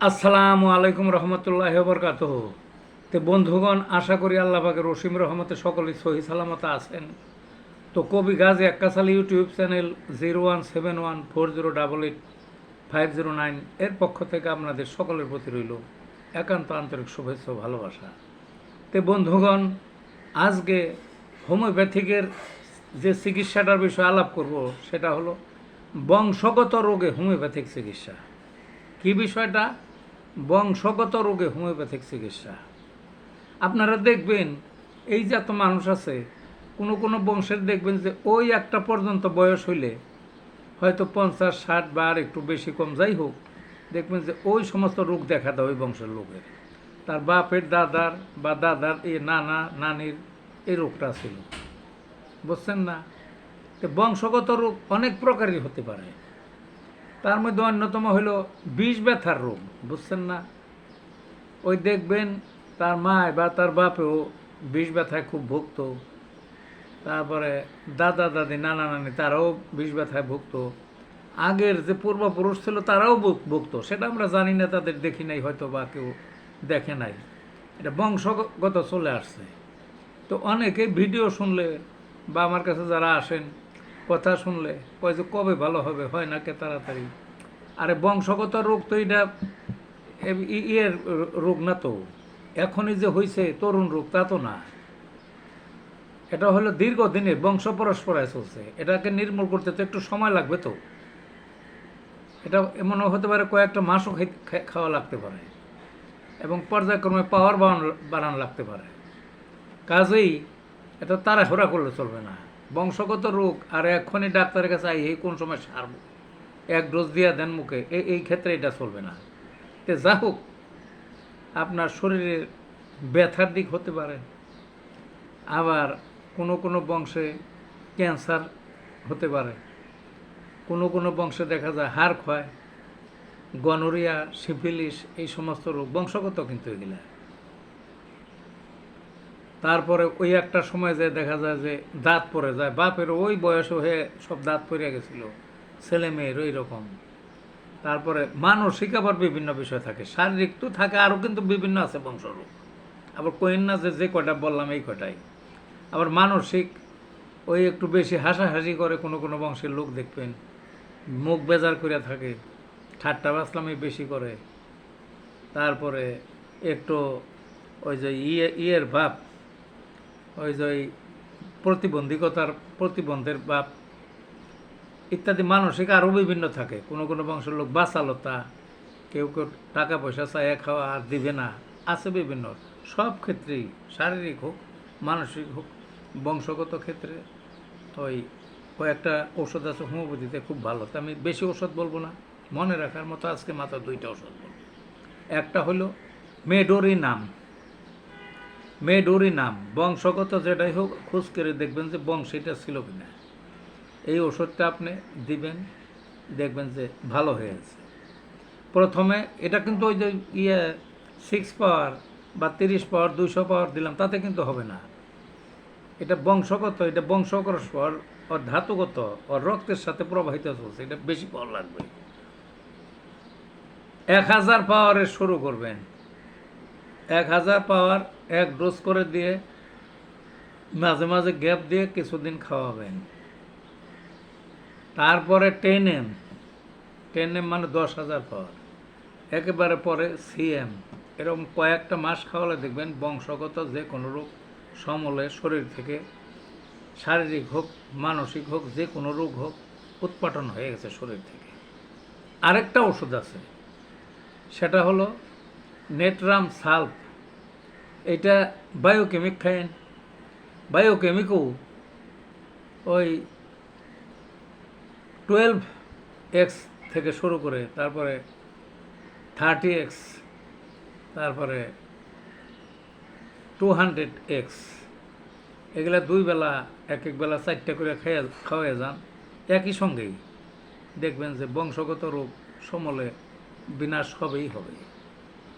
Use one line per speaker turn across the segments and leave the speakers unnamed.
আসসালামু আলাইকুম রহমতুল্লাহ বরকাত তো বন্ধুগণ, আশা করি আল্লাহ পাকের রসিম রহমতে সকলেই সহি সালামত আছেন। তো কবি Gazi এক্কাসাল YouTube channel zero one seven one four zero double eight five zero nine এর পক্ষ থেকে আপনাদের সকলের প্রতি রইল একান্ত আন্তরিক শুভেচ্ছা ভালোবাসা। তো বন্ধুগণ, আজকে হোমিওপ্যাথিকের যে চিকিৎসাটার বিষয়ে আলাপ করব, সেটা হলো বংশগত রোগে হোমিওপ্যাথিক চিকিৎসা। কী বিষয়টা? বংশগত রোগে হোমিওপ্যাথিক চিকিৎসা। আপনারা দেখবেন, এই যে এত মানুষ আছে, কোনো কোনো বংশের দেখবেন যে ওই একটা পর্যন্ত বয়স হইলে হয়তো পঞ্চাশ, ষাট বা আর একটু বেশি কম, যাই হোক, দেখবেন যে ওই সমস্ত রোগ দেখা দেয় ওই বংশের লোকের। তার বাপের দাদার বা দাদার এ নানা, নানির এই রোগটা ছিল। বুঝছেন না? বংশগত রোগ অনেক প্রকারই হতে পারে। তার মধ্যে অন্যতম হলো বিষ ব্যথার রোগ, বুঝছেন না? ওই দেখবেন তার মায় বা তার বাপেও বিষ ব্যথায় খুব ভুগত। তারপরে দাদা, দাদি, নানা, নানি তারাও বিষ ব্যথায় ভুগত। আগের যে পূর্বপুরুষ ছিল তারাও ভুগ- ভুগতো। সেটা আমরা জানি না, তাদের দেখি নাই হয়তো বা কেউ দেখে নাই। এটা বংশগত চলে আসছে। তো অনেকে ভিডিও শুনলে বা আমার কাছে যারা আসেন কথা শুনলে, কয় যে কবে ভালো হবে, হয় না কে তাড়াতাড়ি? আরে বংশগত রোগ তো এটা ইয়ের রোগ না তো। এখনই যে হয়েছে তরুণ রোগ, তা তো না। এটা হলো দীর্ঘদিনে বংশ পরস্পরায় চলছে। এটাকে নির্মূল করতে তো একটু সময় লাগবে তো। এটা এমন হতে পারে কয়েকটা মাসও খাওয়া লাগতে পারে। এবং পর্যায়ক্রমে পাওয়ার বাড়ানো বাড়ানো লাগতে পারে। কাজেই এটা তাড়াহুড়া করলে চলবে না। বংশগত রোগ, আর এক্ষুনি ডাক্তারের কাছে আই, এই কোন সময় সারব? এক ডোজ দিয়া দেন মুখে এই এই ক্ষেত্রে এটা চলবে না। তে যা হোক, আপনার শরীরের ব্যথার দিক হতে পারে, আবার কোনো কোনো বংশে ক্যান্সার হতে পারে, কোনো কোনো বংশে দেখা যায় হাড় ক্ষয়, গনোরিয়া, সিফিলিস, এই সমস্ত রোগ, বংশগত কিন্তু এগুলা। তারপরে ওই একটা সময় যে দেখা যায় যে দাঁত পড়ে যায়, বাপের ওই বয়স হয়ে সব দাঁত পড়ে গেছিল, ছেলে মেয়ের ওই রকম। তারপরে মানসিক আবার বিভিন্ন বিষয় থাকে, শারীরিক তো থাকে আরও কিন্তু বিভিন্ন আছে বংশরূপ। আবার কোয়েন না যে যে কয়টা বললাম এই কয়টাই। আবার মানসিক ওই একটু বেশি হাসাহাসি করে কোনো কোনো বংশের লোক দেখবেন, মুখ বেজার করে থাকে, ঠাট্টা বাসলামি বেশি করে। তারপরে একটু ওই যে ইয়ে ইয়ের ভাব ওই যে ওই প্রতিবন্ধকতার, প্রতিবন্ধের ভাব ইত্যাদি মানসিক আরও বিভিন্ন থাকে। কোনো কোনো বংশের লোক বাচালতা কেউ কেউ টাকা পয়সা চায় খাওয়া আর দিবে না, আছে বিভিন্ন। সব ক্ষেত্রেই, শারীরিক হোক, মানসিক হোক, বংশগত ক্ষেত্রে ওই কয়েকটা ঔষধ আছে হোমিওপ্যাথিতে খুব ভালো। তা আমি বেশি ওষুধ বলব না, মনে রাখার মতো আজকে মাত্র দুইটা ওষুধ বলব। একটা হলো মেডোরি নাম মেডোরি নাম। বংশগত যেটাই হোক, খোঁজ করে দেখবেন যে বংশীটা ছিল কিনা। এই ওষুধটা আপনি দিবেন, দেখবেন যে ভালো হয়ে আছে প্রথমে এটা কিন্তু ওই যে ইয়ে সিক্স পাওয়ার বা তিরিশ পাওয়ার, দুইশো পাওয়ার দিলাম, তাতে কিন্তু হবে না। এটা বংশগত, এটা বংশকর স্বর ওর ধাতুগত, ওর রক্তের সাথে প্রবাহিত চলছে, এটা বেশি পাওয়ার লাগবে। এক হাজার পাওয়ারে শুরু করবেন। এক হাজার পাওয়ার, এক ডোজ করে দিয়ে মাঝে মাঝে গ্যাপ দিয়ে কিছুদিন খাওয়াবেন। তারপরে টেন এম। টেন এম মানে দশ হাজার পাওয়ার। একেবারে পরে সিএম এরকম কয়েকটা মাস খাওয়ালে দেখবেন বংশগত যে কোনো রোগ, সমলে শরীর থেকে শারীরিক হোক, মানসিক হোক যে কোনো রোগ হোক উৎপাটন হয়ে গেছে শরীর থেকে। আরেকটা ওষুধ আছে। সেটা হলো নেটরাম সালফ, এটা বায়োকেমিক খায়েন বায়োকেমিকও ওই টুয়েলভ এক্স থেকে শুরু করে, তারপরে থার্টি এক্স তারপরে টু হান্ড্রেড এক্স এগুলা দুই বেলা, এক এক বেলা চারটে করে খেয়ে খাওয়াই যান। একই সঙ্গেই দেখবেন যে বংশগত রোগ, সমলে বিনাশ হবেই হবে।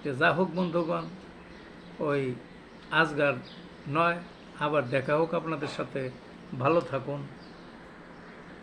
যে যা হোক বন্ধুগণ ওই আজগার নয় আবার দেখা হোক আপনাদের সাথে। ভালো থাকুন।